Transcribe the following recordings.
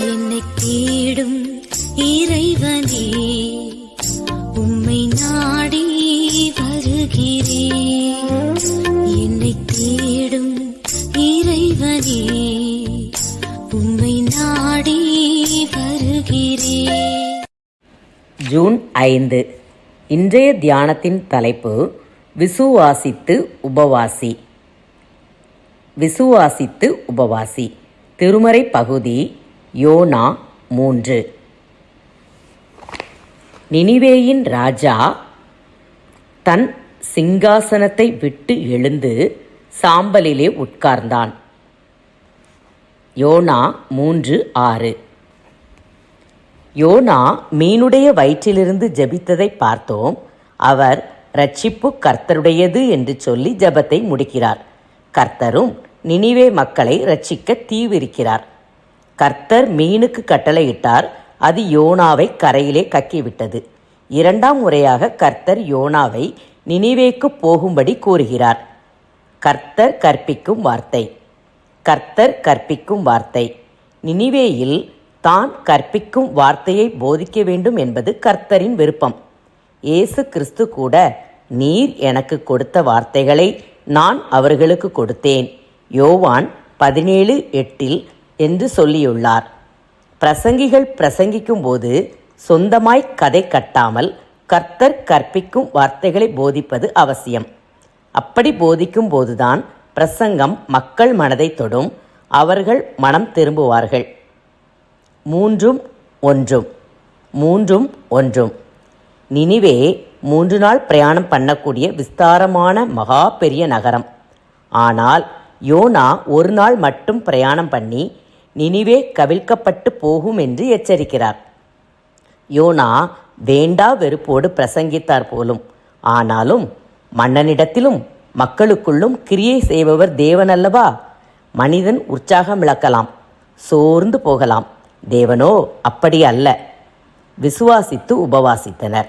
என்னை தேடும் இறைவனே உம்மை நாடி வருகிறேன். என்னை தேடும் இறைவனே உம்மை நாடி வருகிறேன். ஜூன் ஐந்து. இன்றைய தியானத்தின் தலைப்பு விசுவாசித்து உபவாசி. விசுவாசித்து உபவாசி. திருமறை பகுதி யோனா மூன்று. நினிவேயின் ராஜா தன் சிங்காசனத்தை விட்டு எழுந்து சாம்பலிலே உட்கார்ந்தான். யோனா மூன்று ஆறு. யோனா மீனுடைய வயிற்றிலிருந்து ஜபித்ததை பார்த்தோம். அவர் ரட்சிப்பு கர்த்தருடையது என்று சொல்லி ஜெபத்தை முடிக்கிறார். கர்த்தரும் நினிவே மக்களை ரட்சிக்க தீவிரிக்கிறார். கர்த்தர் மீனுக்கு கட்டளையிட்டார் அது யோனாவை கரையிலே கக்கிவிட்டது. இரண்டாம் முறையாக கர்த்தர் யோனாவை நினைவேக்கு போகும்படி கூறுகிறார். கர்த்தர் கற்பிக்கும் வார்த்தை. கர்த்தர் கற்பிக்கும் வார்த்தை. நினிவேயில் தான் கற்பிக்கும் வார்த்தையை போதிக்க வேண்டும் என்பது கர்த்தரின் விருப்பம். இயேசு கிறிஸ்து கூட நீர் எனக்கு கொடுத்த வார்த்தைகளை நான் அவர்களுக்கு கொடுத்தேன். யோவான் பதினேழு எட்டில் என்று சொல்லியுள்ளார். பிரசங்கிகள் பிரசங்கிக்கும் போது சொந்தமாய் கதை கட்டாமல் கர்த்தர் கற்பிக்கும் வார்த்தைகளை போதிப்பது அவசியம். அப்படி போதிக்கும் போதுதான் பிரசங்கம் மக்கள் மனதை தொடும் அவர்கள் மனம் திரும்புவார்கள். மூன்றும் ஒன்றும் மூன்றும் ஒன்றும். நினிவே மூன்று நாள் பிரயாணம் பண்ணக்கூடிய விஸ்தாரமான மகா பெரிய நகரம். ஆனால் யோனா ஒரு நாள் மட்டும் பிரயாணம் பண்ணி நினிவே கவிழ்க்கப்பட்டு போகும் என்று எச்சரிக்கிறார். யோனா வேண்டா வெறுப்போடு பிரசங்கித்தார் போலும். ஆனாலும் மன்னனிடத்திலும் மக்களுக்குள்ளும் கிரியை செய்பவர் தேவனல்லவா? மனிதன் உற்சாகம் இழக்கலாம் சோர்ந்து போகலாம். தேவனோ அப்படி அல்ல. விசுவாசித்து உபவாசித்தனர்.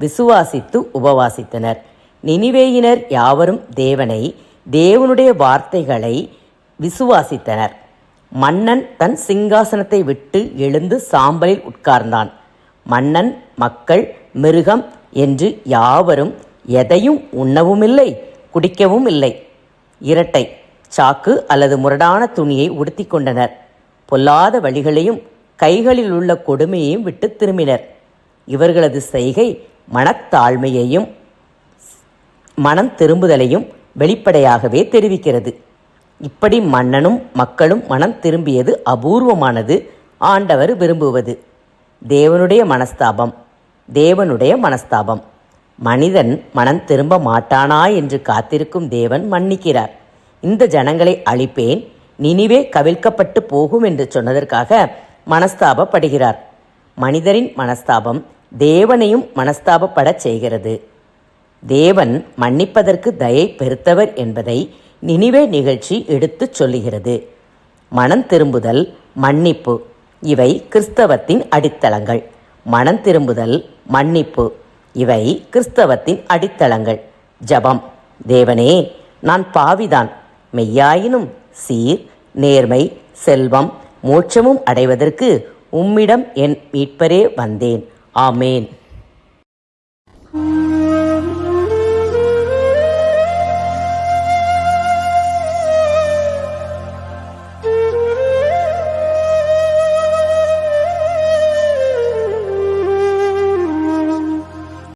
விசுவாசித்து உபவாசித்தனர். நினிவேயினர் யாவரும் தேவனை தேவனுடைய வார்த்தைகளை விசுவாசித்தனர். மன்னன் தன் சிங்காசனத்தை விட்டு எழுந்து சாம்பலில் உட்கார்ந்தான். மன்னன் மக்கள் மிருகம் என்று யாவரும் எதையும் உண்ணவும் இல்லை குடிக்கவும் இல்லை இரட்டை சாக்கு அல்லது முரடான துணியை உடுத்தி கொண்டனர். பொல்லாத வழிகளையும் கைகளில் உள்ள கொடுமையையும் விட்டு திரும்பினர். இவர்களது செய்கை மனத்தாழ்மையையும் மனம் திரும்புதலையும் வெளிப்படையாகவே தெரிவிக்கிறது. இப்படி மன்னனும் மக்களும் மனம் திரும்பியது அபூர்வமானது. ஆண்டவர் விரும்புவது தேவனுடைய மனஸ்தாபம் தேவனுடைய மனஸ்தாபம். மனிதன் மனம் திரும்ப மாட்டானா என்று காத்திருக்கும் தேவன் மன்னிக்கிறார். இந்த ஜனங்களை அழிப்பேன் நினிவே கவிழ்க்கப்பட்டு போகும் என்று சொன்னதற்காக மனஸ்தாபப்படுகிறார். மனிதரின் மனஸ்தாபம் தேவனையும் மனஸ்தாபப்படச் செய்கிறது. தேவன் மன்னிப்பதற்கு தயை பெருத்தவர் என்பதை நினிவே நிகழ்ச்சி எடுத்துச் சொல்லுகிறது. மனம் திரும்புதல் மன்னிப்பு. இவை கிறிஸ்தவத்தின் அடித்தளங்கள். மனம் திரும்புதல் மன்னிப்பு. இவை கிறிஸ்தவத்தின் அடித்தளங்கள். ஜபம். தேவனே நான் பாவிதான். மெய்யாயினும் சீர் நேர்மை செல்வம் மோட்சமும் அடைவதற்கு உம்மிடம் என் மீட்பரே வந்தேன். ஆமேன்.